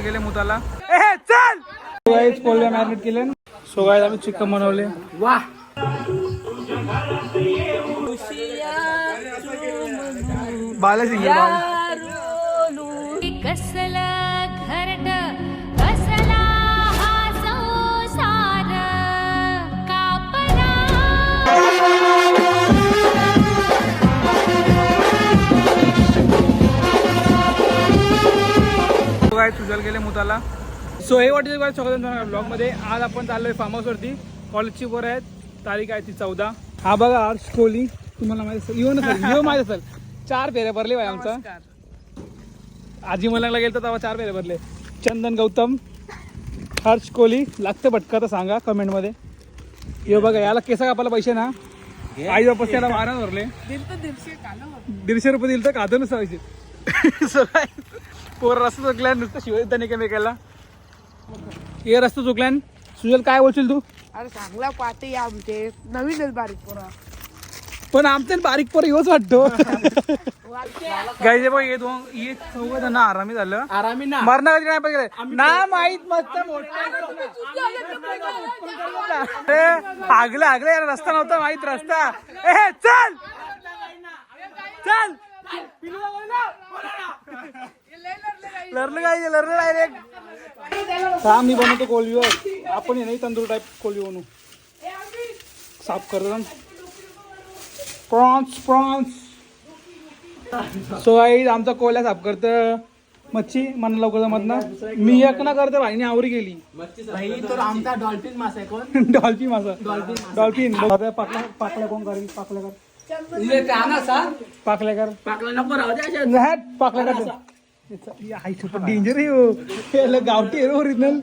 गेले मुताला. ए चल! मॅरिनेट केले. सो गाईज आम्ही चिकन बनवले. वा. बालासिंग कसला काय तुझ्याला गेले मुताला. सो हे वाटते काय सगळं ब्लॉगमध्ये आज आपण चाललोय फार्म हाऊस वरती कॉलेजची वर आहेत. तारीख आहे ती चौदा. हा बघा हर्ष कोहली तुम्हाला माहिती असेल. येऊ नसेल येऊ माहिती असेल. चार फेऱ्या भरले भाई आमचा. आजी मलंगला गेलं तर तेव्हा चार फेऱ्या भरले. चंदन गौतम हर्ष कोहली लागतं भटका तर सांगा कमेंटमध्ये ये बघा याला केसा कापायला पैसे ना. आई वापस त्याला बारा भरले. दीडशे रुपये दिले तर काढून सगळे पोर रस्ता चुकल्या नुसतं शिवाय केला. हे रस्ता चुकल्या. सुजल काय बोलशील तू? अरे चांगला पाटे आमचे. नवीनच बारीक पोरा. पण आमचे बारीक पोर येऊच वाटतो. गायचे बघ हे दोन हे चौघ जण आरामी झालं. आरामी ना? मरणा कधी नाही बघितलं ना माहीत मस्त अरे आगलं आगलं यार रस्ता नव्हता माहीत रस्ता. ए चल! चल! लरलं काय लरलं डायरेक्ट हा मी बनवतो कोलवीवर. आपण हे नाही तंदूर टाईप कोलवी बनवू. साफ करतो प्रॉन्स प्रॉन्स. सो आई आमचा कोल्या साफ करतं मच्छी मला लवकर जमत ना. मी एक ना करतो भाईने आवरी गेली भाई तो आमचा डॉल्फिन मास आहे कोण? डॉल्फिन माझा डॉल्फिन पाकल्या कोण करेल पाकल्या कर. पाकल्या कर। पाकला नको राहू द्या हॅट, पाकल्या कर. डेंजर आहे हो. गावठी आहे ओरिजिनल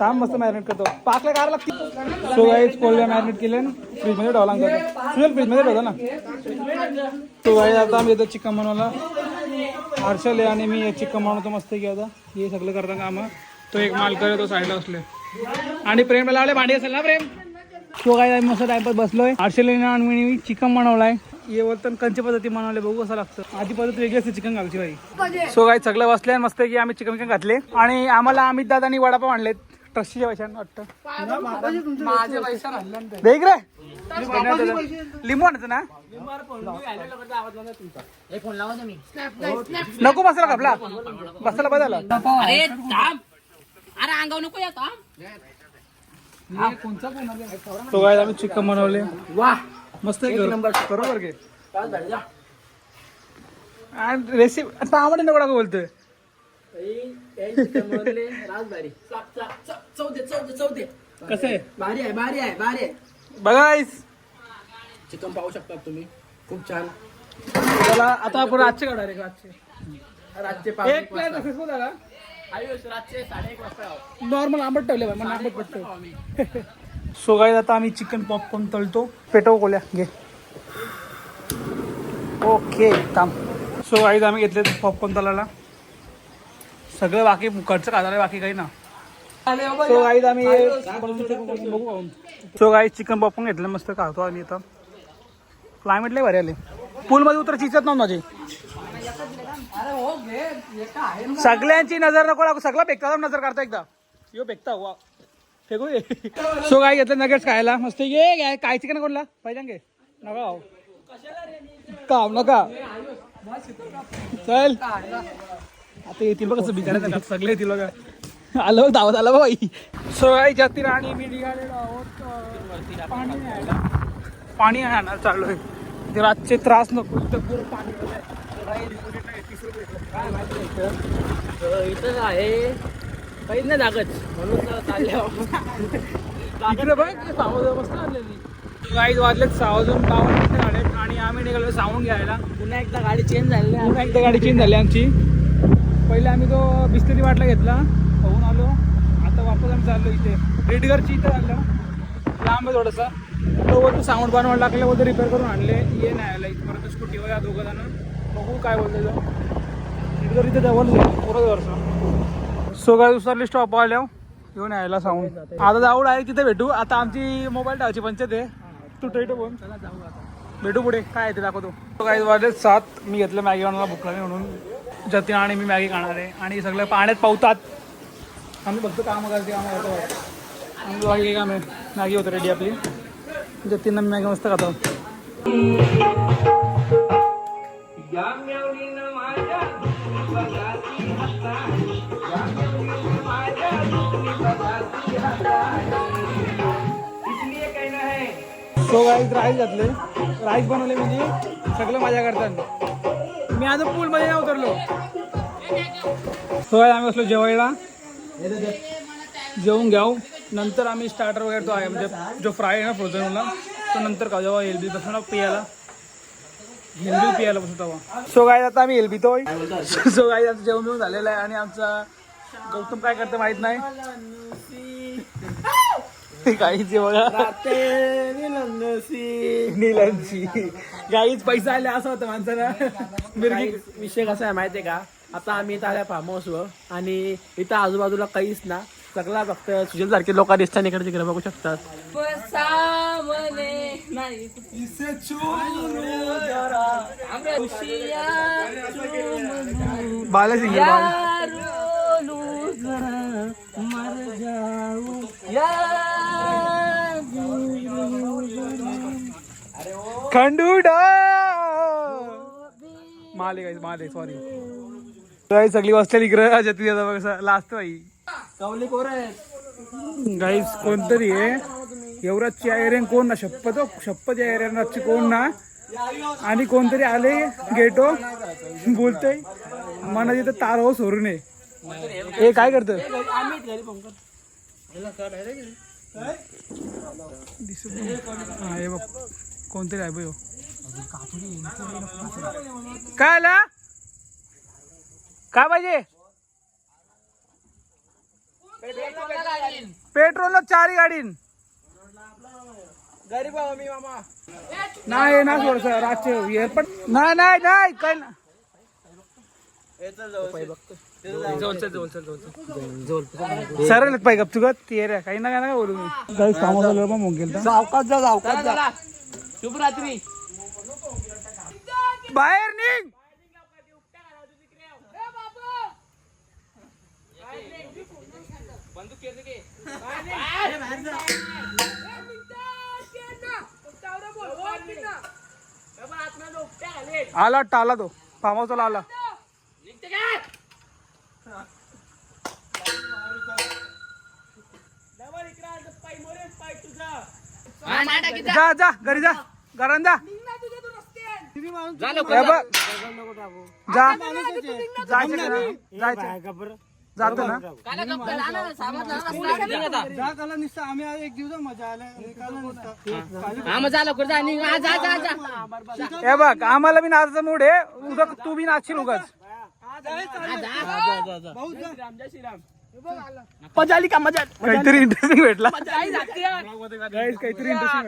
थांब मस्त मॅरिनेट करतो. पाकल्या कार लागते सो गाईज कोल्ह्या मॅरिनेट केले फ्रीजमध्ये ठेवला सुजल फ्रीजमध्ये ठेवतो ना. तो गाईज आता आम्ही येतो चिकन बनवायला. हर्षल आहे आणि मी चिकन बनवतो मस्त की आता. हे सगळं करता काम. तो एक माल करे तो साईडला असले आणि प्रेम लावले भांडी असेल ना प्रेम? तो काय मस्त टाइमपास बसलोय. आणि मी चिकन बनवलाय. हे बोलतात कंची पद्धती बनवले बघू कसं लागतं. आधी पद्धत वेगळी असते चिकन घालची बाई. सो काय सगळं बसले मस्त की आम्ही चिकन चिकन घातले. आणि आम्हाला अमित दादानी वडापाव आणले ट्रस्टीच्या पैशाने वाटतं. माझे पैसा राहिला देख रे. लिंबू आणायचं ना फोन लावा तुम्ही नको बसायला कपला बसायला बदला अरे थांब. अरे अंगाव नको या थांब तो काय आम्ही चिकन बनवले. वा. मस्त आहे घर. बरोबर घे रेसिपी तांबडे नको टाकू बोलतोय. राजबारी चौदे चौदे चौदे कसं आहे? भारी आहे भारी आहे भारी आहे. बघायस चिकन पाहू शकता तुम्ही. खूप छान. त्याला आता आपण आजचे काढा रे आजचे रातचे एक प्लेट सक्सेसफुल झाला. आयुष रातचे साडे एक वाजता नॉर्मल आंबट ठेवले मला आंबट पडतो सो गाईज आता आम्ही चिकन पॉपकॉर्न तळतो. पेटव कोल्या घे. ओके थांब. सो गाईज आम्ही घेतले पॉपकॉर्न तळायला. सगळं बाकी खर्च खाणार बाकी काही ना. सो गाईज आम्ही बघू सो गाईज चिकन पॉपकॉर्न घेतलं मस्त खातो आम्ही आता. क्लायमेट लय भारी आले पूलमध्ये उतर चिचत नव्हतं माझी. सगळ्यांची नजर नको लागू. सगळं फेकता नजर काढता एकदा. यो फेकता वा. फेकू ये. सो काय घेतलं नगेट्स खायला. मस्त ये घे काय चिकन कोणला? पाहिजे घे. नका हो काम नका. चल. आता येतील बघ कसं बिचारा सगळे येतील बघा. आलं बघ धावत आलं बाई. सो काय जाती राणी मी निघालेलो आहोत. पाणी आहे पाणी आणणार आहे रातचे त्रास नको. इथं पूर पाणी. इथं आहे काही नाही लागत म्हणून इकडे बघ मस्त आणलेली गाईज वाजलेत सावधून बावन्न झालेत आणि आम्ही निघालो सावून घ्यायला पुन्हा एकदा गाडी चेंज झाली पुन्हा एकदा गाडी चेंज झाली आमची पहिले आम्ही तो बिस्लरी वाटला घेतला पाहून आलो आता वापस आम्ही चाललो इथे रेडगरची इथे आलं लांब आहे थोडंसं तो बोलतो साऊंड बनवायला लागलं बोलतो रिपेअर करून आणले ये नाही आला इथपर्यंत स्कूटीवर या दोघं जण बघू काय बोलतो रेडगर इथे जवळ पुरं वर्ष सो काय दुसरा स्टॉप आल्या येऊन यायला सांगून. आता जाऊड आहे तिथे भेटू. आता आमची मोबाईल टाकायची पंचायत आहे. तू ठेवतो बोल. चला जाऊ भेटू पुढे. काय आहे ते दाखवतो. काय वाजले सात मी घेतलं मॅगी आणला भुकला नाही म्हणून. जतीन आणि मी मॅगी खाणार आहे. आणि सगळं पाण्यात पावतात. आम्ही बघतो कामं करते कामं करतो. आम्ही बाकी काम आहे. मॅगी होतं रेडी आपली. जतीन मी मॅगी मस्त खातो. सो गाईज राईस घातले राईस बनवले म्हणजे सगळं माझ्या करतात मी आज पूलमध्ये नाही उतरलो. सो आम्ही बसलो जेवायला. जेवून घ्याऊ नंतर आम्ही स्टार्टर वगैरे तो आहे म्हणजे जो फ्राय आहे ना फ्रोझनला तो नंतर का जेव्हा येईल बी बसणार प्यायला पियाला. एल बी पियाला बसू तेव्हा सो गाईज आता आम्ही एल बी तोय सो आता जेवण बिवून झालेलं आहे आणि आमचा गौतम काय करतं माहीत नाही. काहीच बघा. नीलांची गाईच पैसा आले असं होतं माणसाला. मिरगी विषय कसा आहे माहितीये का? आता आम्ही इथं आल्या फार्म हाऊसवर आणि इथं आजूबाजूला काहीच ना. सगळा फक्त सुजल सारखे लोक दिसतात इकडे तिकडे बघू शकतात. बालासिंग बाल खंडूडा! माले गाईस माले सॉरी गाईस सगळी बसलेली इकडं जती लास्ट बाई कवली पोर आहेत. गाईस कोणतरी आहे. एवढाची आयरन कोण ना शपथ हो, शपथ कोण ना? आणि कोणतरी आले गेटो हो, बोलतोय मला तिथं तार हो सोडून नये. हे काय करत दिसत नाही हा हे बघ कोणतरी आहे बघ. काय आला? काय पाहिजे? पेट्रोल चारी गाडीन. गरीब आहो मी मामा. नाही ना थोडस रातचे एअरपोर्ट नाही नाही नाही काय ना. सरळ पाहिजे गपचुगत ते रे काही ना काय ना बोलू. मी काही कामा झालं पण मग गेलं सावकाश जा सावकाश जा. शुभरात्री बाहेर निघ! आला टाला तो. फार्म हाऊसला आला जा. जा घरी जा. घरात जा. बघ. जा जायचं का? जायचं जातो ना? हा. कुठं. हा, जा जा जा. हे बघ आम्हाला बी नाचाचा मूड आहे. उद्या तू बी नाचशील उगाच. मजा आली का मजा काहीतरी इंटरेस्टिंग भेटला. काहीतरी इंटरेस्टिंग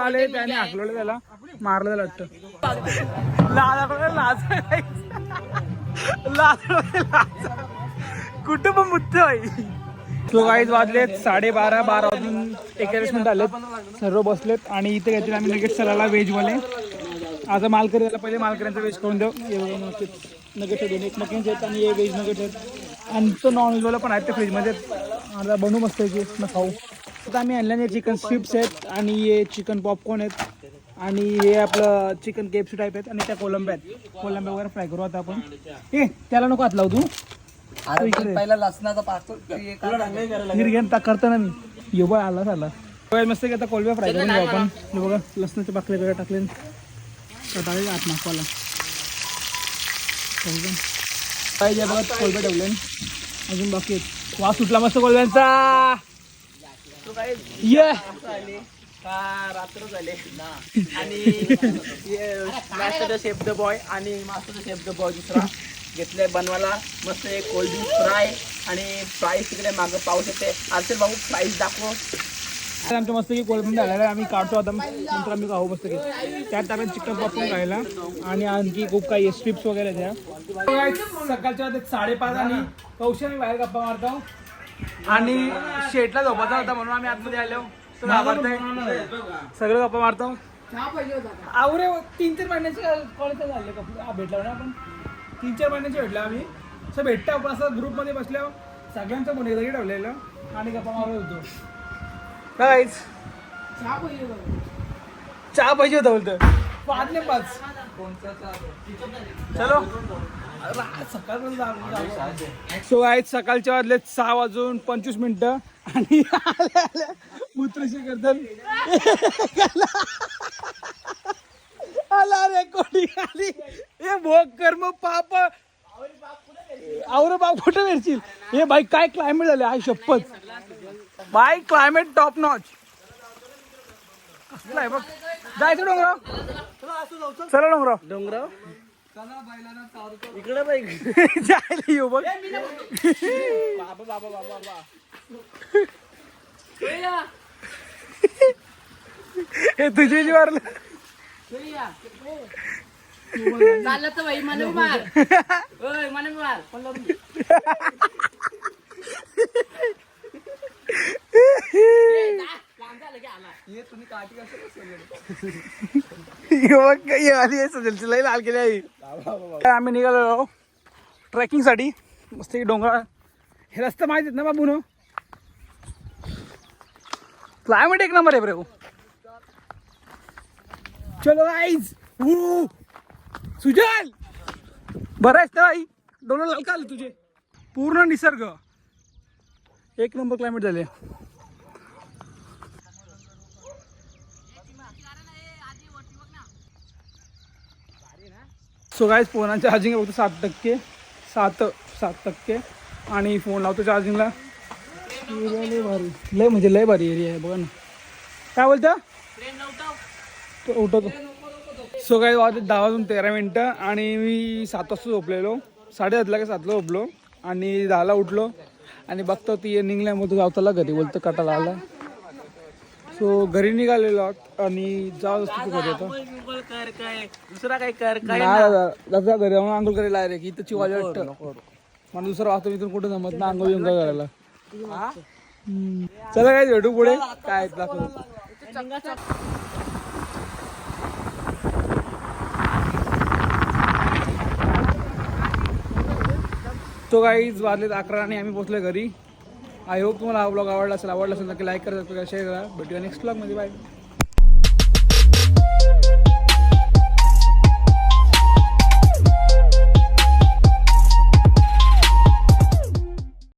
आले त्याने हाकलवलं त्याला. मारलं त्याला वाटतं. लाज लाज लाज कुटुंब मुद्दे बाई गाईज वाजलेत साडेबारा बारा वाजून एकेचाळीस मिनिट आलेत. सर्व बसलेत आणि इथे काहीतरी आम्ही लगेच चलाला व्हेजवाले आता मालकरी झाला पहिले मालकऱ्यांचा वेज करून देऊ. नगेट दोन एक आहेत आणि हे व्हेज नगेट आहेत. आणि तो नॉनव्हेजवाला पण आहेत ते फ्रीजमध्ये आता बनवू मस्त आहे की खाऊ. आता आम्ही आणल्याने चिकन स्ट्रिप्स आहेत आणि हे चिकन पॉपकॉर्न आहेत. आणि हे आपलं चिकन केपसी टाईप आहेत आणि त्या कोलंब्या आहेत. कोलंब्या वगैरे फ्राय करू आता आपण. ए त्याला नको हात लावू तू. इकडे. पहिला लसणाचा पाक खीर घेऊन टाक करतो ना मी. यो बघ आला झाला. बघा, मस्त की आता कोलब्या फ्राय करून घेऊ आपण. हे बघा लसणाचे पाकळे वगैरे टाकले टाकले आत नाकवाला पाहिजे बघा कोलब्या ठेवले अजून बाकी आहेत. वास सुटला मस्त कोलब्यांचा. ये. का रात्र झाले. आणि मास्टर शेफ द बॉय आणि मास्टर शेफ द बॉय दुसरा घेतले बनवायला. मस्त एक कोल्ड ड्रिंक फ्राय आणि प्राईस तिकडे मागं पाहू शकते अर्चल भाऊ प्राईस दाखव. तर आमच्या मस्त की कोलंबी झालेला आहे. आम्ही काढतो आता. नंतर आम्ही खाऊ मस्त की त्यात टाकून चिकन पॉपकॉर्न खायला. आणि आणखी खूप काही स्ट्रिप्स वगैरे द्या. सकाळच्या साडेपाच आणि कौशल बाहेर गप्पा मारतो. आणि शेटला झोपायचा होता म्हणून आम्ही आतमध्ये आलो. सगळं गप्पा मारतो? आवरे तीन चार महिन्याचे कॉलेज झाले कपडे भेटला ना आपण. तीन चार महिन्याचे भेटले आम्ही. असं भेटतं आपण असं ग्रुपमध्ये बसल्यावर सगळ्यांचं मुलं घरी ठेवलेलं आणि गप्पा मारत होतो. काहीच चहा पाहिजे होता. बोलतं. पाच ने पाच. चलो. सो आहेत सकाळच्या वाजले सहा वाजून पंचवीस मिनिटं. आणि आल्या आल्या मूत्रशी करतात आला रे कोणी आली हे भोग कर्म पाप. आवर बाप कुठे मिरशील हे बाई काय क्लायमेट झाले? आई शपथ. बाय क्लायमेट टॉप नॉच कसलं आहे बघ. जायचं डोंगराव. चला डोंगराव. डोंगराव? इकडे बाई जायला येऊ बघ. बाबा बाबा बाबा बाबा. हे तुझे जी मारलं चाललं तर बाई मला मार. ओय मला मार. पण लावून दे. ए, जा. की आला. हे बघ, हे आली आहे सजलची लई लाल केली आहे आम्ही निघालो ट्रेकिंग मस्त डोंगर। हे रस्ते माहित आहेत ना बाबू नो। क्लायमेट एक नंबर आहे ब्रे। चलो आईज सुजल! बरं आहेस ना डोंगर लाल का आले तुझे। पूर्ण निसर्ग। एक नंबर क्लायमेट झाले सो गाईज फोनाचं चार्जिंग फक्त सात टक्के. सात सात टक्के. आणि फोन लावतो चार्जिंगला लय भारी. लय म्हणजे लय भारी एरिया आहे बघा ना. काय बोलतं? तो उठवतो सो काय वाजत दहा वाजून तेरा मिनटं आणि मी सात वाजता झोपलेलो. साडेसातला का सातला झोपलो. आणि दहाला उठलो. आणि बघतो ती निघल्यामुळे तू गावताला घरी बोलतो कटाला आला. सो घरी निघालेलो आहोत आणि जाऊ तू घरी आता. गुगल कर काय दुसरा काय कर काय नाही दादा दादा घरी जाऊन आंघोळ करायला आहे रे की इथं चिवाले वाटतं मला दुसरं वाजता इथून कुठं जमत ना आंघोळ बिंघोळ करायला. हम्म. चला काय भेटू पुढे? काय दाखवतो तो काही वाजलेत अकरा आणि आम्ही पोहोचलो घरी. आय होप तुम्हाला हा ब्लॉग आवडला असेल आवडला असेल नक्की लाईक करा शेअर करा भेटूया नेक्स्ट ब्लॉगमध्ये बाय